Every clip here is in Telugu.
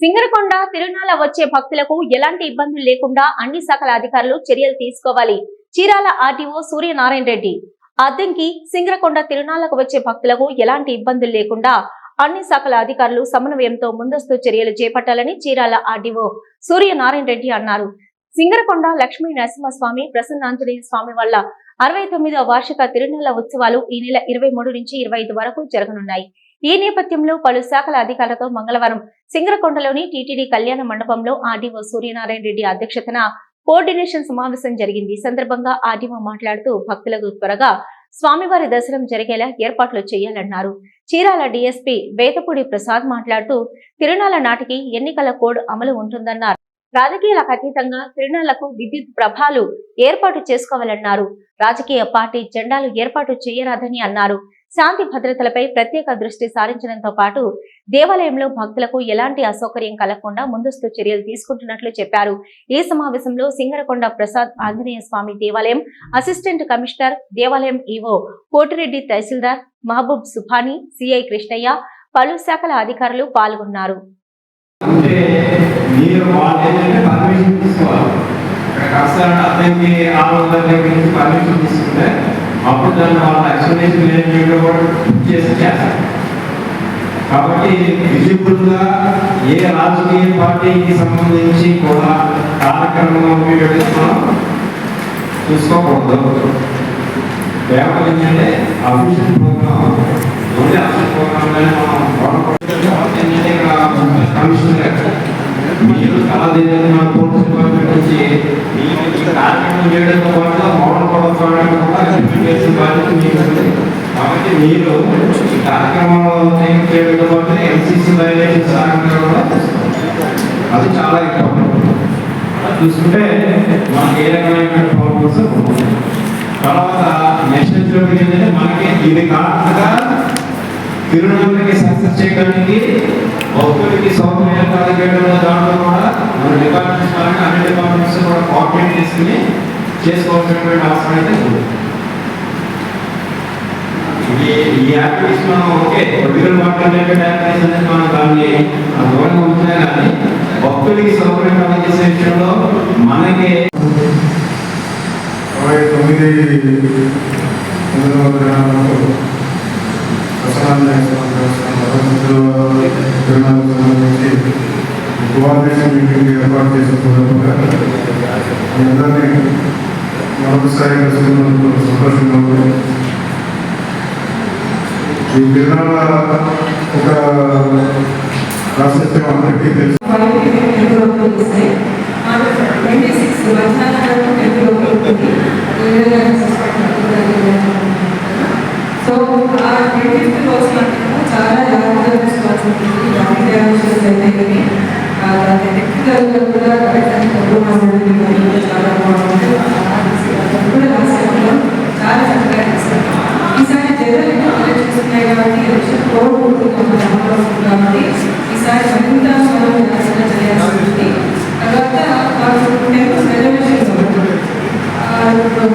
సింగరకొండ తిరునాల వచ్చే భక్తులకు ఎలాంటి ఇబ్బందులు లేకుండా అన్ని శాఖల అధికారులు చర్యలు తీసుకోవాలి. చీరాల ఆర్టీఓ సూర్యనారాయణ రెడ్డి. అద్దెంకి సింగరకొండ తిరునాలకు వచ్చే భక్తులకు ఎలాంటి ఇబ్బందులు లేకుండా అన్ని శాఖల అధికారులు సమన్వయంతో ముందస్తు చర్యలు చేపట్టాలని చీరాల ఆర్డీఓ సూర్యనారాయణ రెడ్డి అన్నారు. సింగరకొండ లక్ష్మీ నరసింహస్వామి ప్రసన్నాంజనేయ స్వామి వల్ల అరవై తొమ్మిదవ వార్షిక తిరునాళ్ళ ఉత్సవాలు ఈ నెల ఇరవై మూడు నుంచి ఇరవై ఐదు వరకు జరగనున్నాయి. ఈ నేపథ్యంలో పలు శాఖల అధికారులతో మంగళవారం సింగరకొండలోని టీటీడీ కళ్యాణ మండపంలో ఆర్డీఓ సూర్యనారాయణ రెడ్డి అధ్యక్షతన కోఆర్డినేషన్ సమావేశం జరిగింది. ఈ సందర్భంగా ఆర్డీఓ మాట్లాడుతూ భక్తులకు త్వరగా స్వామివారి దర్శనం జరిగేలా ఏర్పాట్లు చేయాలన్నారు. చీరాల డీఎస్పీ వేతపూడి ప్రసాద్ మాట్లాడుతూ తిరునాళ్ళ నాటికి ఎన్నికల కోడ్ అమలు ఉంటుందన్నారు. రాజకీయాలకు అతీతంగా తిరునాళ్ళకు విద్యుత్ ప్రభాలు ఏర్పాటు చేసుకోవాలన్నారు. రాజకీయ పార్టీ జెండాలు ఏర్పాటు చేయరాదని అన్నారు. శాంతి భద్రతలపై ప్రత్యేక దృష్టి సారించడంతో పాటు దేవాలయంలో భక్తులకు ఎలాంటి అసౌకర్యం కలగకుండా ముందస్తు చర్యలు తీసుకుంటున్నట్లు చెప్పారు. ఈ సమావేశంలో సింగరకొండ ప్రసాద్ ఆంజనేయ స్వామి దేవాలయం అసిస్టెంట్ కమిషనర్ దేవాలయం ఈవో కోటిరెడ్డి తహసీల్దార్ మహబూబ్ సుభాని సిఐ కృష్ణయ్య పలు శాఖల అధికారులు పాల్గొన్నారు. పర్మిషన్ అప్పుడు దాన్ని వాళ్ళ ఎక్స్ప్లెనేషన్ ఏంటంటే కూడా చేసి చేస్తారు. కాబట్టి విజిబుల్గా ఏ రాజకీయ పార్టీకి సంబంధించి కూడా కార్యక్రమం ఉపయోగిస్తున్నాం చూసుకోకూడదు. కేవలం ఏంటంటే అఫీషియల్ ప్రోగ్రామ్ ఓన్లీ అఫీషియల్ ప్రోగ్రామ్లోనే మనం ఏంటంటే ఇక్కడ కమిషనర్ మీరు కళాదేవి మన పోలీస్ డిపార్ట్మెంట్ నుంచి కార్యక్రమం చేయడంతో పాటు మోడల్ కూడా చేసిన బాధ్యత మీకు ఉంది కాబట్టి మీరు ఈ కార్యక్రమంలో చేయడంతో పాటు ఎంసీసీ వైలేషన్స్ రాకుండా కూడా అది చాలా ఇంపార్టెంట్. చూసుకుంటే మనకి ఏ రకమైన ప్రాబ్లమ్స్ తర్వాత నెక్స్ట్ వచ్చేటప్పటికి ఏంటంటే మనకి ఇది కాకుండా తిరునాళ్ళకి సక్సెస్ చేయడానికి భక్తులకి సౌకర్యం కలిగేయడం దాంట్లో కూడా మన డిపార్ట్మెంట్స్ పరంగా అన్ని డిపార్ట్మెంట్స్ కూడా కోఆర్డినేట్ చేసుకుని చేసుకోవాల్సినటువంటి అవసరం అయితే ఉంది. ఈ ఈ యాక్టివిటీస్ మనం okay political party related activities అనేది మనం దాన్ని ఆ దూరంగా ఉంచినా కానీ భక్తులకి సౌకర్యంగా చేసే విషయంలో మనకి తొమ్మిది కోఆర్డినేషన్ మీటింగ్ ఏర్పాటు చేసిన సందర్భంగా అందరినీ మరొకసారి సంతోషంగా ఈ తిరునాళ్ళ ఒక ప్రాశస్త్యం అందరికీ తెలుసు. సో ఆ ట్వంటీ కోసం చాలా జాగ్రత్తగా కూడా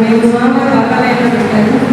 మేము స్వామివారి ఆలయాలు పెట్టారు